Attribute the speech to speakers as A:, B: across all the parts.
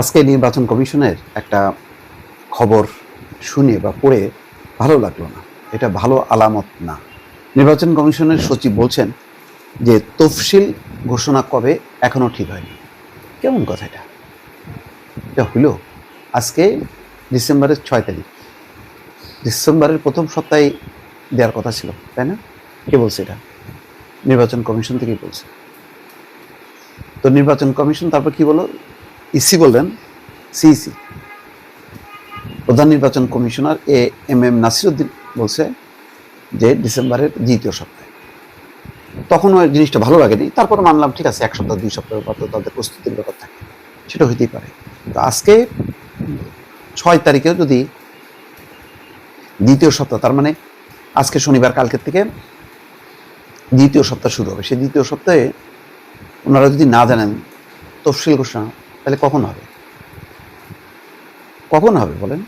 A: আজকে নির্বাচন কমিশনের একটা খবর শুনে বা পড়ে ভালো লাগল না। এটা ভালো আলামত না। নির্বাচন কমিশনের সচিব বলছেন যে তফসিল ঘোষণা কবে এখনও ঠিক হয়নি। কেমন কথা এটা? এটা হইল আজকে ডিসেম্বরের ছয় তারিখ। ডিসেম্বরের প্রথম সপ্তাহে দেওয়ার কথা ছিল, তাই না? কে বলছে এটা? নির্বাচন কমিশন থেকেই বলছে। তো নির্বাচন কমিশন তারপর কি বলো ইসি বললেন, সিইসি। প্রধান নির্বাচন commissioner A M M Nasiruddin বলছে যে ডিসেম্বরের দ্বিতীয় সপ্তাহে। তখন ওই জিনিসটা ভালো লাগেনি, তারপর মানলাম, ঠিক আছে, এক সপ্তাহ, দুই সপ্তাহের পর তাদের প্রস্তুতির ব্যাপার থাকে, সেটা হইতেই পারে। তো আজকে ছয় তারিখেও যদি দ্বিতীয় সপ্তাহ, তার মানে আজকে শনিবার, কালকের থেকে দ্বিতীয় সপ্তাহ শুরু হবে। সেই দ্বিতীয় সপ্তাহে ওনারা যদি না জানেন, তফসিল ঘোষণা তাহলে কখন হবে? কখন হবে বলেন?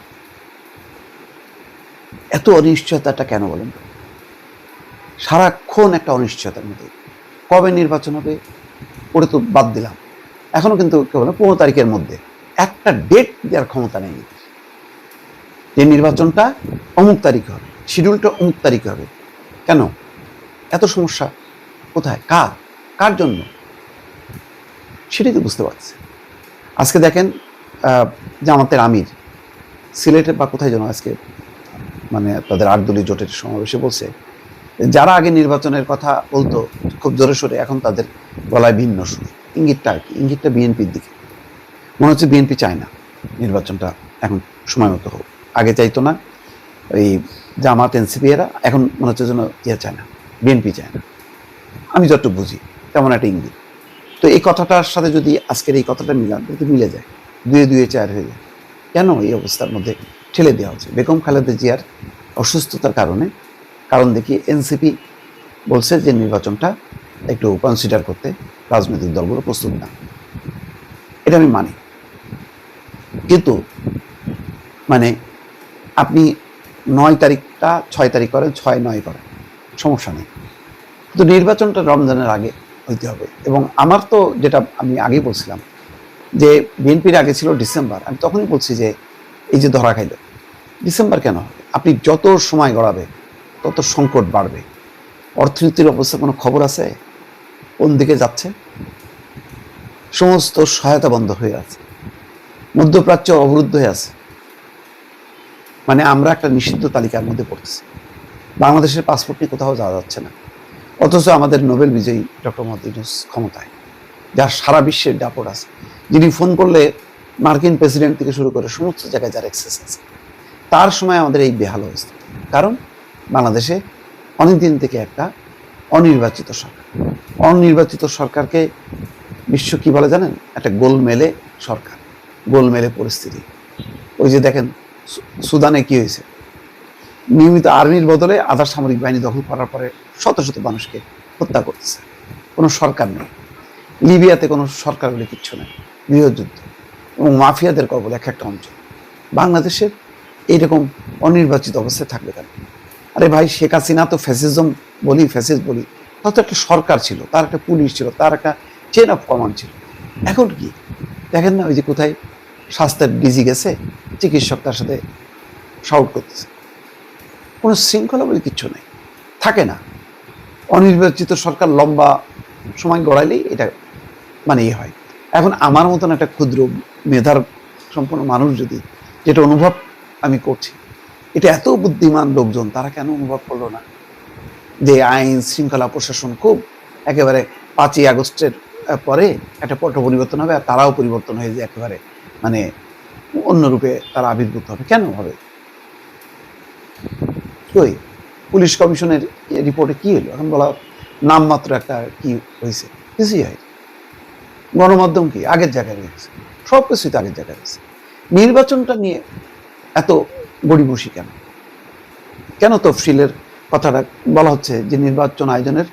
A: এত অনিশ্চয়তাটা কেন বলেন? সারাক্ষণ একটা অনিশ্চয়তার মধ্যে। কবে নির্বাচন হবে? ওটা তো বাদ দিলাম। এখনও কিন্তু কেবল পনেরো তারিখের মধ্যে। একটা ডেট দেওয়ার ক্ষমতা নেই। যে নির্বাচনটা অমুক তারিখে হবে শিডিউলটা অমুক তারিখে হবে। কেন? এত সমস্যা কোথায়? কার? কার জন্য? সেটাই তো বুঝতে পারছি। আজকে দেখেন জামাতের আমির, সিলেটে বা কোথায় যেন আজকে মানে তাদের আটদলীয় জোটের সমাবেশে বলছে, যারা আগে নির্বাচনের কথা বলতো, খুব জোরে সোরে, এখন তাদের গলায় ভিন্ন সুর। ইঙ্গিতটা আর কি, ইঙ্গিতটা বিএনপির দিকে। মনে হচ্ছে বিএনপি চায় না নির্বাচনটা এখন সময় মতো হোক। আগে চাইতো না ওই জামাত, এনসিপি এরা, এখন মনে হচ্ছে যেন ইয়ে চায় না, বিএনপি চায় না। আমি যতটুকু বুঝি, তেমন একটা ইঙ্গিত। তো এই কথাটার সাথে যদি আজকের এই কথাটা মিলান কিন্তু মিলে যায়। দুয়ে দুয়ে চার হয়ে যায়। কেন এই অবস্থার মধ্যে ঠেলে দেওয়া হচ্ছে? বেগম খালেদা জিয়ার অসুস্থতার কারণে, কারণ দেখি এনসিপি বলছে যে নির্বাচনটা একটু কনসিডার করতে রাজনৈতিক দলগুলো প্রস্তুত না। এটা আমি মানি। কিন্তু মানে আপনি নয় তারিখটা ছয় তারিখ করেন, ছয় নয় করেন, সমস্যা নেই। কিন্তু নির্বাচনটা রমজানের আগে হইতে হবে। এবং আমার তো যেটা আমি আগেই বলছিলাম, যে বিএনপির আগে ছিল ডিসেম্বর। আমি তখনই বলছি যে এই যে ধরা খাইল, ডিসেম্বর কেন? আপনি যত সময় গড়াবে, তত সংকট বাড়বে। অর্থনীতির অবস্থা কোনো খবর আছে? কোন দিকে যাচ্ছে? সমস্ত সহায়তা বন্ধ হয়ে আছে। মধ্যপ্রাচ্য অবরুদ্ধ হয়ে আছে। মানে আমরা একটা নিষিদ্ধ তালিকার মধ্যে পড়তেছি। বাংলাদেশের পাসপোর্ট নিয়ে কোথাও যাওয়া যাচ্ছে না। অথচ আমাদের নোবেল বিজয়ী ডক্টর মোহাম্মদ ইউনুস ক্ষমতায়, যার সারা বিশ্বের দাপট আছে। যিনি ফোন করলে মার্কিন প্রেসিডেন্ট থেকে শুরু করে সমস্ত জায়গায় যার অ্যাক্সেস আছে। তার সময় আমাদের এই বেহাল অবস্থা। কারণ বাংলাদেশে অনেকদিন থেকে একটা অনির্বাচিত সরকার। অনির্বাচিত সরকারকে বিশ্ব কি বলে জানেন? একটা গোলমেলে সরকার, গোলমেলে পরিস্থিতি। ওই যে দেখেন সুদানে কি হয়েছে? নিয়মিত আর্মির বদলে আধা সামরিক বাহিনী দখল করার পরে শত শত মানুষকে হত্যা করতেছে। কোনো সরকার নেই। লিবিয়াতে কোনো সরকার বলে কিচ্ছু নেই। গৃহযুদ্ধ এবং মাফিয়াদের কবল এক একটা অঞ্চল। বাংলাদেশের এইরকম অনির্বাচিত অবস্থায় থাকবে কেন? আরে ভাই, শেখ হাসিনা তো ফ্যাসিজম বলি ফ্যাসিস বলি। তার তো একটা সরকার ছিল, তার একটা পুলিশ ছিল, তার একটা চেন অফ কমান্ড ছিল। এখন কি? দেখেন না, ওই যে কোথায় স্বাস্থ্যের ডিজি গেছে, চিকিৎসক তার সাথে শাউট করতেছে। কোনো শৃঙ্খলা বলে কিচ্ছু নেই। থাকে না। অনির্বাচিত সরকার লম্বা সময় গড়াইলেই এটা মানে ইয়ে হয়। এখন আমার মতন একটা ক্ষুদ্র মেধার সম্পন্ন মানুষ যদি যেটা অনুভব আমি করছি, এটা এত বুদ্ধিমান লোকজন, তারা কেন অনুভব করল না? যে আইন শৃঙ্খলা প্রশাসন খুব একেবারে পাঁচই আগস্টের পরে একটা পট পরিবর্তন হবে আর তারাও পরিবর্তন হয়ে যায় একেবারে মানে অন্য রূপে তারা আবির্ভূত হবে। কেন হবে? কই? পুলিশ কমিশনের রিপোর্টে কি হলো? এখন বলা নামমাত্র একটা কি হয়েছে? কিছুই হয় গণমাধ্যম কি? আগের জায়গায় রয়েছে। সব কিছুই তো আগের জায়গায় রয়েছে। নির্বাচনটা নিয়ে এত গড়িমসি কেন? কেন তফসিলের কথাটা বলা হচ্ছে যে নির্বাচন আয়োজনের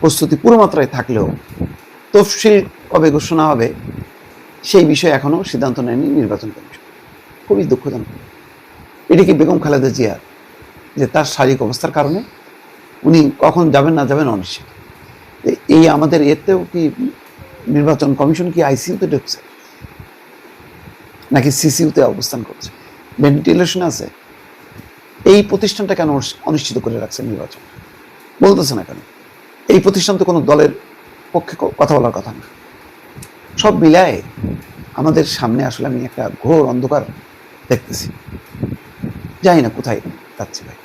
A: প্রস্তুতি পুরো মাত্রায় থাকলেও তফসিল কবে ঘোষণা হবে সেই বিষয়ে এখনও সিদ্ধান্ত নেয়নি নির্বাচন কমিশন। খুবই দুঃখজনক। এটি কি বেগম খালেদা জিয়া যে তার শারীরিক অবস্থার কারণে উনি কখন যাবেন না যাবেন অনিশ্চিত। এই আমাদের এতেও কি নির্বাচন কমিশন কি আইসিইউতে ঢুকছে? নাকি সিসিউতে অবস্থান করছে? ভেন্টিলেশন আছে। এই প্রতিষ্ঠানটা কেন অনিশ্চিত করে রাখছে নির্বাচন? বলতেছে না কেন? এই প্রতিষ্ঠান তো কোনো দলের পক্ষে কথা বলার কথা না। সব মিলায় আমাদের সামনে আসলে আমি একটা ঘোর অন্ধকার দেখতেছি। জানি না, কোথায় যাচ্ছে ভাই?